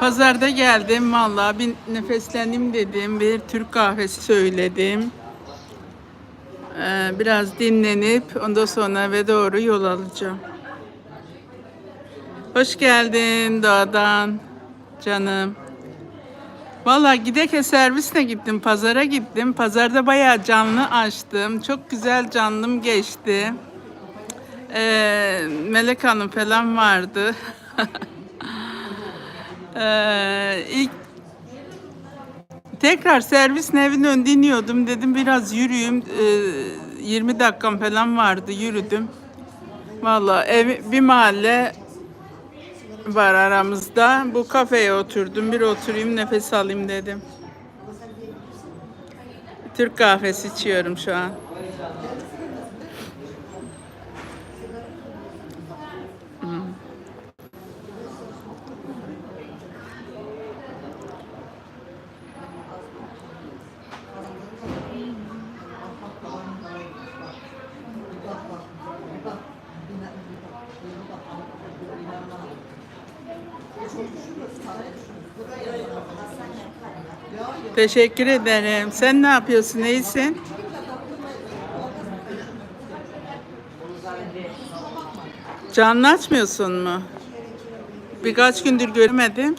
Pazarda geldim vallahi bir nefesleneyim dedim. Bir Türk kahvesi söyledim. Ee, biraz dinlenip ondan sonra eve doğru yol alacağım. Hoş geldin doğadan canım. Vallahi gideke servisle gittim, pazara gittim. Pazarda bayağı canlı açtım. Çok güzel canlım geçti. Ee, Melek Hanım falan vardı. ee, ilk tekrar servis evin ön dinliyordum. Dedim biraz yürüyeyim. Ee, 20 dakikam falan vardı. Yürüdüm. Vallahi ev, bir mahalle var aramızda. Bu kafeye oturdum. Bir oturayım nefes alayım dedim. Türk kahvesi içiyorum şu an. Teşekkür ederim. Sen ne yapıyorsun? İyisin? Canlı açmıyorsun mu? Birkaç gündür görmedim.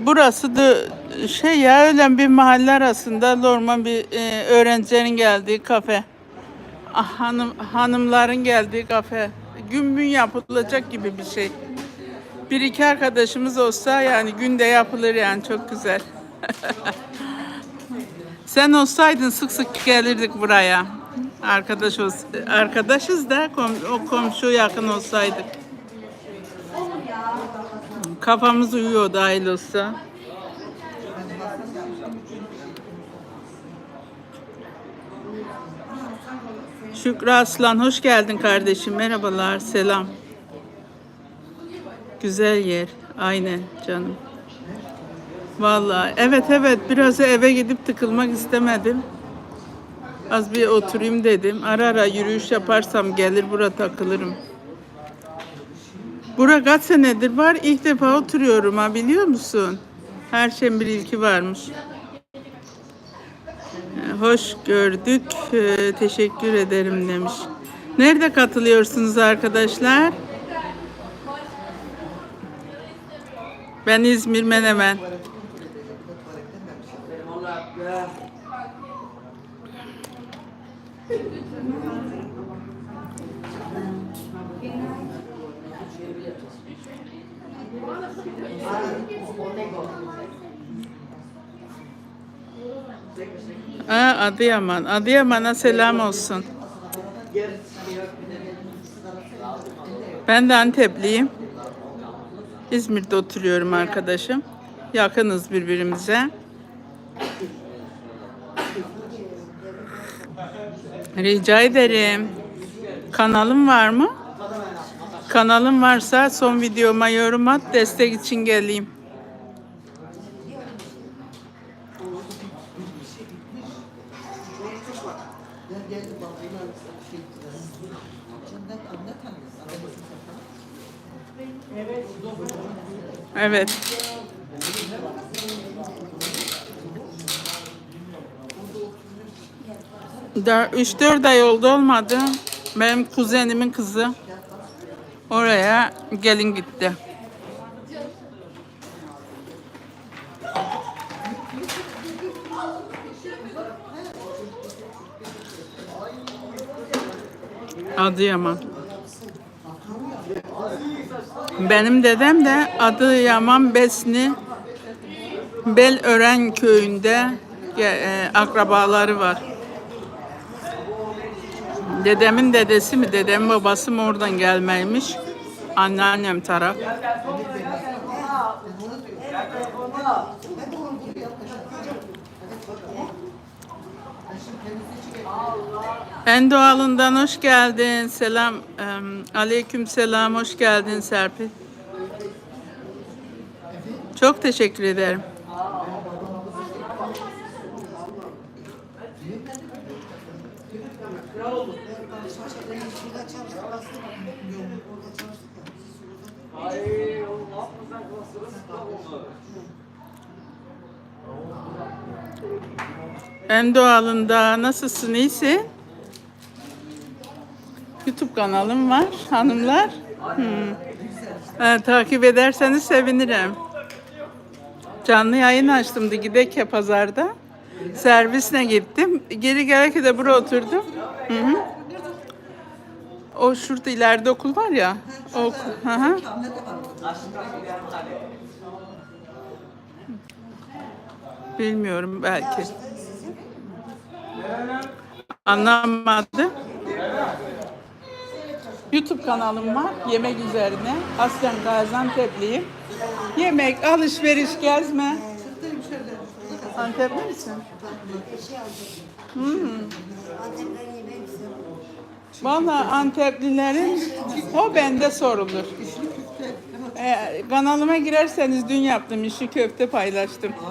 Burası da şey ya öyle bir mahalle arasında normal bir e, öğrencilerin geldiği kafe. Ah, hanım hanımların geldiği kafe. Gün gün yapılacak gibi bir şey. Bir iki arkadaşımız olsa yani günde yapılır yani çok güzel. Sen olsaydın sık sık gelirdik buraya. Arkadaş olsa, arkadaşız da kom, o komşu yakın olsaydık. Kafamız uyuyor dahil olsa. Şükrü Aslan hoş geldin kardeşim. Merhabalar, selam. Güzel yer. Aynen canım. Vallahi evet evet biraz eve gidip tıkılmak istemedim. Az bir oturayım dedim. Ara ara yürüyüş yaparsam gelir bura takılırım. Bura kaç senedir var? İlk defa oturuyorum ha biliyor musun? Her şeyin bir ilki varmış. Hoş gördük. Ee, teşekkür ederim demiş. Nerede katılıyorsunuz arkadaşlar? Ben İzmir Menemen. Aa, Adıyaman. Adıyaman'a selam olsun. Ben de Antepliyim. İzmir'de oturuyorum arkadaşım. Yakınız birbirimize. Rica ederim. Kanalım var mı? Kanalım varsa son videoma yorum at. Destek için geleyim. Evet. Da 3-4 ay oldu olmadı. Benim kuzenimin kızı oraya gelin gitti. Adıyaman. Benim dedem de Adıyaman Besni Belören köyünde e, e, akrabaları var. Dedemin dedesi mi, dedemin babası mı oradan gelmeymiş. Anneannem taraf. En doğalından hoş geldin. Selam. Aleyküm selam. Hoş geldin Serpil. Çok teşekkür ederim. En doğalında nasılsın iyisin? YouTube kanalım var hanımlar. Hmm. Ha, takip ederseniz sevinirim. Canlı yayın açtım Digideke pazarda. Servisle gittim. Geri gelirken de buraya oturdum. Hı hı. O şurada ileride okul var ya. O okul. Hı hı. Bilmiyorum belki. Anlamadı. YouTube kanalım var. Yemek üzerine. Aslen Gaziantep'liyim. Yemek, alışveriş, gezme. Antepli misin? Hmm. Vallahi Anteplilerin o bende sorulur. Ee, kanalıma girerseniz dün yaptım işi köfte paylaştım.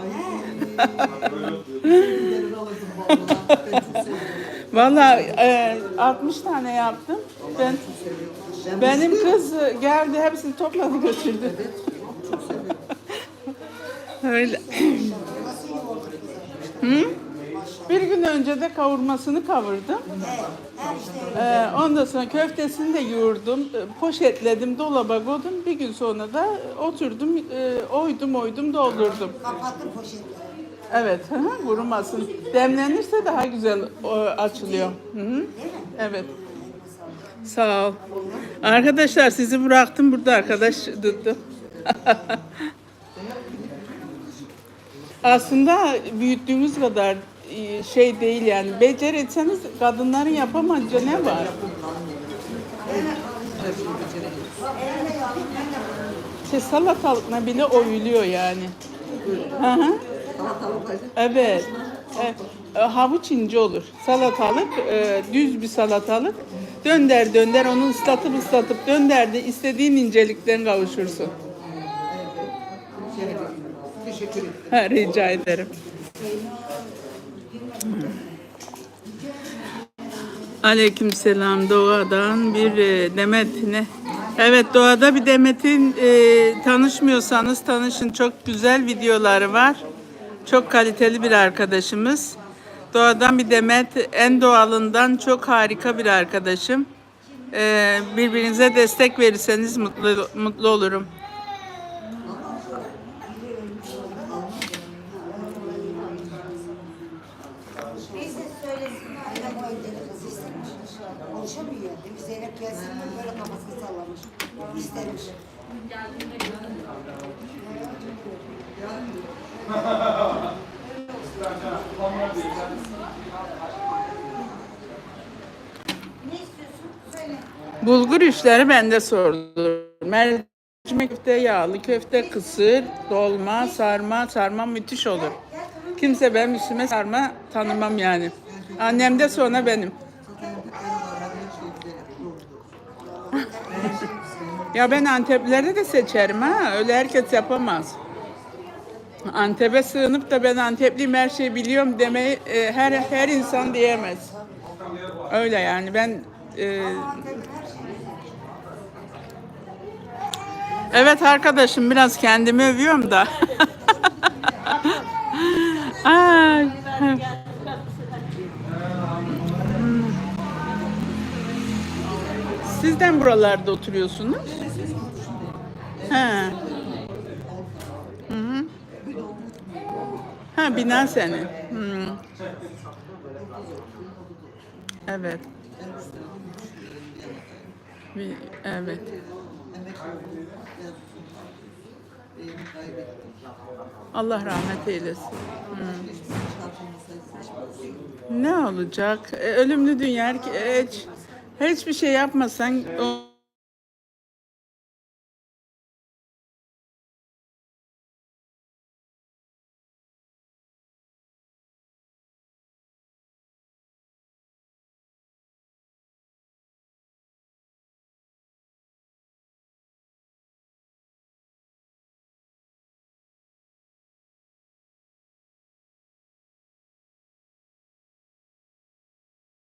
Vallahi e, 60 tane yaptım. Ben benim kız geldi hepsini topladı götürdü. Öyle. Hı? Bir gün önce de kavurmasını kavurdum. Ee, ondan sonra köftesini de yoğurdum, e, poşetledim, dolaba koydum. Bir gün sonra da oturdum, e, oydum oydum doldurdum. Kapattım poşetleri. Evet, hı hı, kurumasın. Demlenirse daha güzel o, açılıyor. Hı hı. Evet. Sağ ol. Arkadaşlar sizi bıraktım burada arkadaş tuttu. Aslında büyüttüğümüz kadar e, şey değil yani. Beceretseniz kadınların yapamayacağı ne var? İşte salatalıkla bile oyuluyor yani. Hı hı. Evet. E, e, havuç ince olur. Salatalık, e, düz bir salatalık. Dönder dönder onu ıslatıp ıslatıp dönder de istediğin incelikten kavuşursun. Teşekkür ederim. Ha, rica ederim. Aleykümselam doğadan bir e, demet ne? Evet doğada bir demetin e, tanışmıyorsanız tanışın çok güzel videoları var. Çok kaliteli bir arkadaşımız. Doğadan bir demet en doğalından çok harika bir arkadaşım. E, birbirinize destek verirseniz mutlu mutlu olurum. Konuşamıyor. Demiş Zeynep. Bulgur işleri bende sorulur. Mercimek köfte, yağlı köfte, kısır, dolma, sarma, sarma müthiş olur. Kimse benim üstüme sarma tanımam yani. Annem de sonra benim. ya ben Anteplilerde de seçerim ha. Öyle herkes yapamaz. Antep'e sığınıp da ben Antepliyim her şeyi biliyorum demeyi e, her her insan diyemez. Öyle yani ben e, Evet arkadaşım biraz kendimi övüyorum da. Ay. Sizden buralarda oturuyorsunuz? Ha. Hı hı. Ha bina senin. Hı. Evet. Evet. Allah rahmet eylesin. Hmm. Ne olacak? E, ölümlü dünya. Hiç, hiçbir şey yapmasan